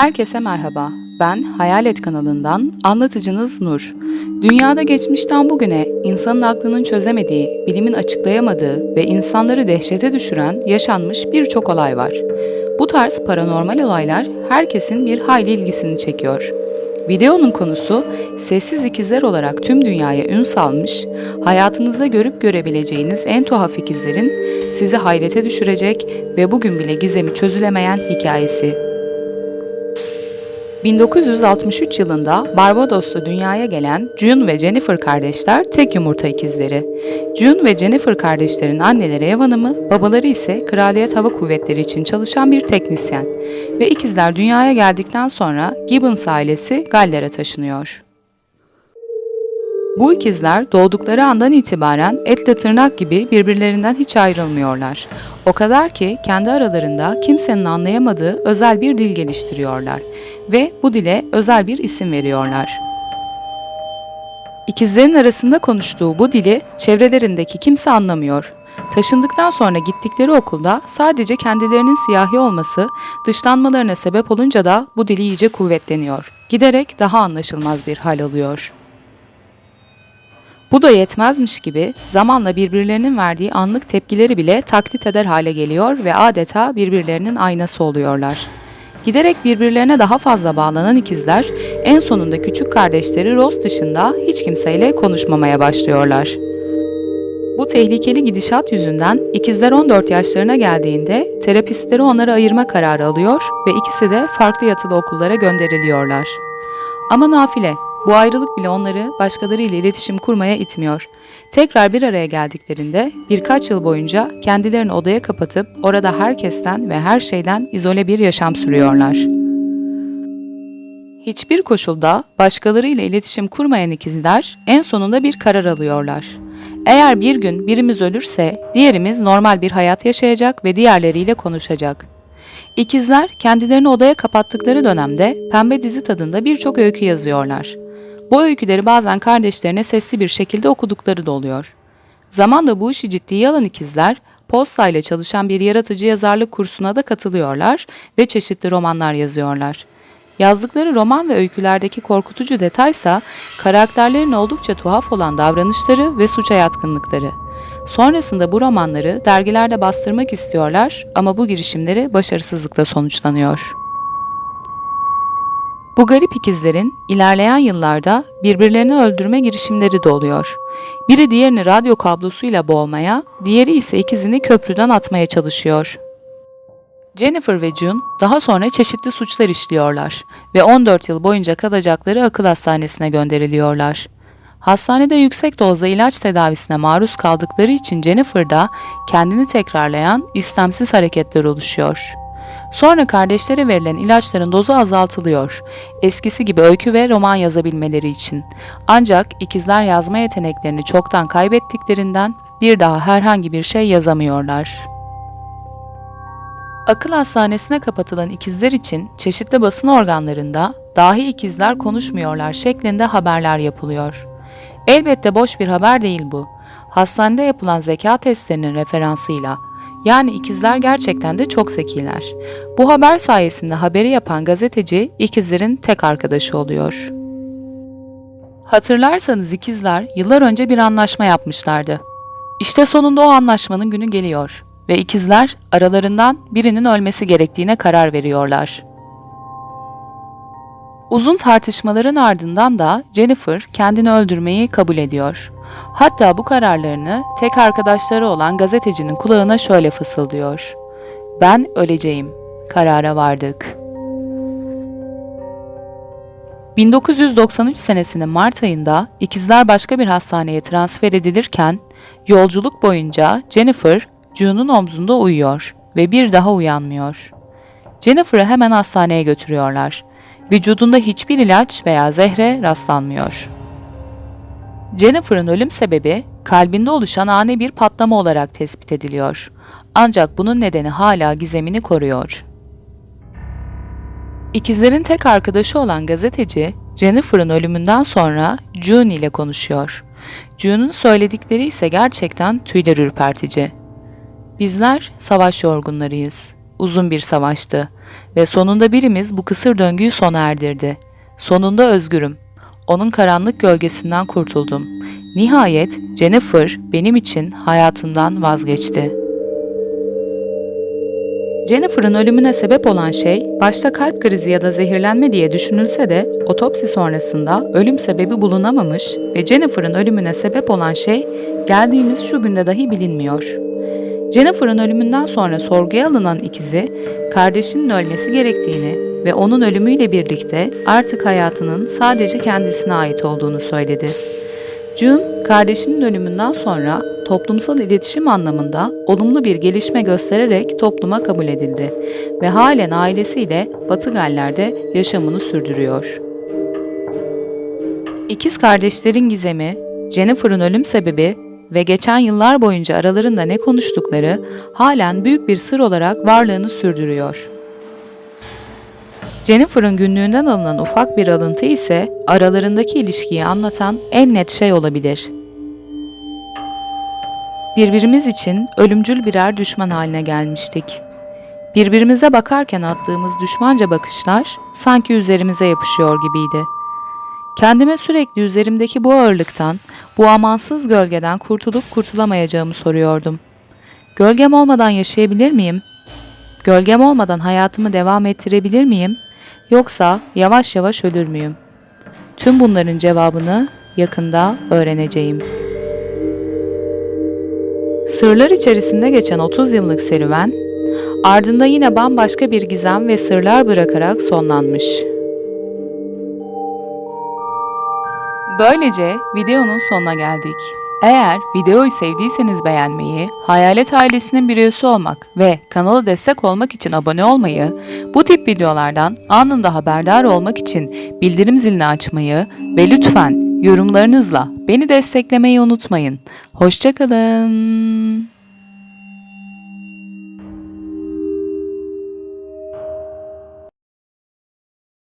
Herkese merhaba. Ben Hayalet kanalından anlatıcınız Nur. Dünyada geçmişten bugüne insanın aklının çözemediği, bilimin açıklayamadığı ve insanları dehşete düşüren yaşanmış birçok olay var. Bu tarz paranormal olaylar herkesin bir hayli ilgisini çekiyor. Videonun konusu sessiz ikizler olarak tüm dünyaya ün salmış, hayatınızda görüp görebileceğiniz en tuhaf ikizlerin sizi hayrete düşürecek ve bugün bile gizemi çözülemeyen hikayesi. 1963 yılında Barbados'ta dünyaya gelen June ve Jennifer kardeşler tek yumurta ikizleri. June ve Jennifer kardeşlerin anneleri ev hanımı, babaları ise Kraliyet Hava Kuvvetleri için çalışan bir teknisyen. Ve ikizler dünyaya geldikten sonra Gibbons ailesi Galler'e taşınıyor. Bu ikizler doğdukları andan itibaren etle tırnak gibi birbirlerinden hiç ayrılmıyorlar. O kadar ki kendi aralarında kimsenin anlayamadığı özel bir dil geliştiriyorlar ve bu dile özel bir isim veriyorlar. İkizlerin arasında konuştuğu bu dili çevrelerindeki kimse anlamıyor. Taşındıktan sonra gittikleri okulda sadece kendilerinin siyahi olması dışlanmalarına sebep olunca da bu dili iyice kuvvetleniyor. Giderek daha anlaşılmaz bir hal alıyor. Bu da yetmezmiş gibi zamanla birbirlerinin verdiği anlık tepkileri bile taklit eder hale geliyor ve adeta birbirlerinin aynası oluyorlar. Giderek birbirlerine daha fazla bağlanan ikizler en sonunda küçük kardeşleri Rose dışında hiç kimseyle konuşmamaya başlıyorlar. Bu tehlikeli gidişat yüzünden ikizler 14 yaşlarına geldiğinde terapistleri onları ayırma kararı alıyor ve ikisi de farklı yatılı okullara gönderiliyorlar. Ama nafile, bu ayrılık bile onları başkalarıyla iletişim kurmaya itmiyor. Tekrar bir araya geldiklerinde birkaç yıl boyunca kendilerini odaya kapatıp orada herkesten ve her şeyden izole bir yaşam sürüyorlar. Hiçbir koşulda başkalarıyla iletişim kurmayan ikizler en sonunda bir karar alıyorlar. Eğer bir gün birimiz ölürse diğerimiz normal bir hayat yaşayacak ve diğerleriyle konuşacak. İkizler kendilerini odaya kapattıkları dönemde pembe dizi tadında birçok öykü yazıyorlar. Bu öyküleri bazen kardeşlerine sesli bir şekilde okudukları da oluyor. Zamanla bu işi ciddiye alan ikizler, Posta ile çalışan bir yaratıcı yazarlık kursuna da katılıyorlar ve çeşitli romanlar yazıyorlar. Yazdıkları roman ve öykülerdeki korkutucu detaysa karakterlerin oldukça tuhaf olan davranışları ve suça yatkınlıkları. Sonrasında bu romanları dergilerde bastırmak istiyorlar ama bu girişimleri başarısızlıkla sonuçlanıyor. Bu garip ikizlerin ilerleyen yıllarda birbirlerini öldürme girişimleri de oluyor. Biri diğerini radyo kablosuyla boğmaya, diğeri ise ikizini köprüden atmaya çalışıyor. Jennifer ve June daha sonra çeşitli suçlar işliyorlar ve 14 yıl boyunca kalacakları akıl hastanesine gönderiliyorlar. Hastanede yüksek dozda ilaç tedavisine maruz kaldıkları için Jennifer'da kendini tekrarlayan istemsiz hareketler oluşuyor. Sonra kardeşlere verilen ilaçların dozu azaltılıyor. Eskisi gibi öykü ve roman yazabilmeleri için. Ancak ikizler yazma yeteneklerini çoktan kaybettiklerinden bir daha herhangi bir şey yazamıyorlar. Akıl hastanesine kapatılan ikizler için çeşitli basın organlarında dahi ikizler konuşmuyorlar şeklinde haberler yapılıyor. Elbette boş bir haber değil bu. Hastanede yapılan zeka testlerinin referansıyla yani ikizler gerçekten de çok zekiler. Bu haber sayesinde haberi yapan gazeteci ikizlerin tek arkadaşı oluyor. Hatırlarsanız ikizler yıllar önce bir anlaşma yapmışlardı. İşte sonunda o anlaşmanın günü geliyor ve ikizler aralarından birinin ölmesi gerektiğine karar veriyorlar. Uzun tartışmaların ardından da Jennifer kendini öldürmeyi kabul ediyor. Hatta bu kararlarını tek arkadaşları olan gazetecinin kulağına şöyle fısıldıyor. Ben öleceğim. Karara vardık. 1993 senesinin Mart ayında ikizler başka bir hastaneye transfer edilirken yolculuk boyunca Jennifer June'un omzunda uyuyor ve bir daha uyanmıyor. Jennifer'ı hemen hastaneye götürüyorlar. Vücudunda hiçbir ilaç veya zehre rastlanmıyor. Jennifer'ın ölüm sebebi kalbinde oluşan ani bir patlama olarak tespit ediliyor. Ancak bunun nedeni hala gizemini koruyor. İkizlerin tek arkadaşı olan gazeteci Jennifer'ın ölümünden sonra June ile konuşuyor. June'un söyledikleri ise gerçekten tüyler ürpertici. Bizler savaş yorgunlarıyız. uzun bir savaştı ve sonunda birimiz bu kısır döngüyü sona erdirdi. Sonunda özgürüm. Onun karanlık gölgesinden kurtuldum. Nihayet Jennifer benim için hayatından vazgeçti. Jennifer'ın ölümüne sebep olan şey başta kalp krizi ya da zehirlenme diye düşünülse de otopsi sonrasında ölüm sebebi bulunamamış ve Jennifer'ın ölümüne sebep olan şey geldiğimiz şu günde dahi bilinmiyor. Jennifer'ın ölümünden sonra sorguya alınan ikizi kardeşinin ölmesi gerektiğini ve onun ölümüyle birlikte artık hayatının sadece kendisine ait olduğunu söyledi. June, kardeşinin ölümünden sonra toplumsal iletişim anlamında olumlu bir gelişme göstererek topluma kabul edildi ve halen ailesiyle Batı Galler'de yaşamını sürdürüyor. İkiz kardeşlerin gizemi, Jennifer'ın ölüm sebebi ve geçen yıllar boyunca aralarında ne konuştukları halen büyük bir sır olarak varlığını sürdürüyor. Jennifer'ın günlüğünden alınan ufak bir alıntı ise aralarındaki ilişkiyi anlatan en net şey olabilir. Birbirimiz için ölümcül birer düşman haline gelmiştik. Birbirimize bakarken attığımız düşmanca bakışlar sanki üzerimize yapışıyor gibiydi. Kendime sürekli üzerimdeki bu ağırlıktan, bu amansız gölgeden kurtulup kurtulamayacağımı soruyordum. Gölgem olmadan yaşayabilir miyim? Gölgem olmadan hayatımı devam ettirebilir miyim? Yoksa yavaş yavaş ölür müyüm? Tüm bunların cevabını yakında öğreneceğim. Sırlar içerisinde geçen 30 yıllık serüven, ardında yine bambaşka bir gizem ve sırlar bırakarak sonlanmış. Böylece videonun sonuna geldik. Eğer videoyu sevdiyseniz beğenmeyi, Hayalet ailesinin bir üyesi olmak ve kanala destek olmak için abone olmayı, bu tip videolardan anında haberdar olmak için bildirim zilini açmayı ve lütfen yorumlarınızla beni desteklemeyi unutmayın. Hoşçakalın.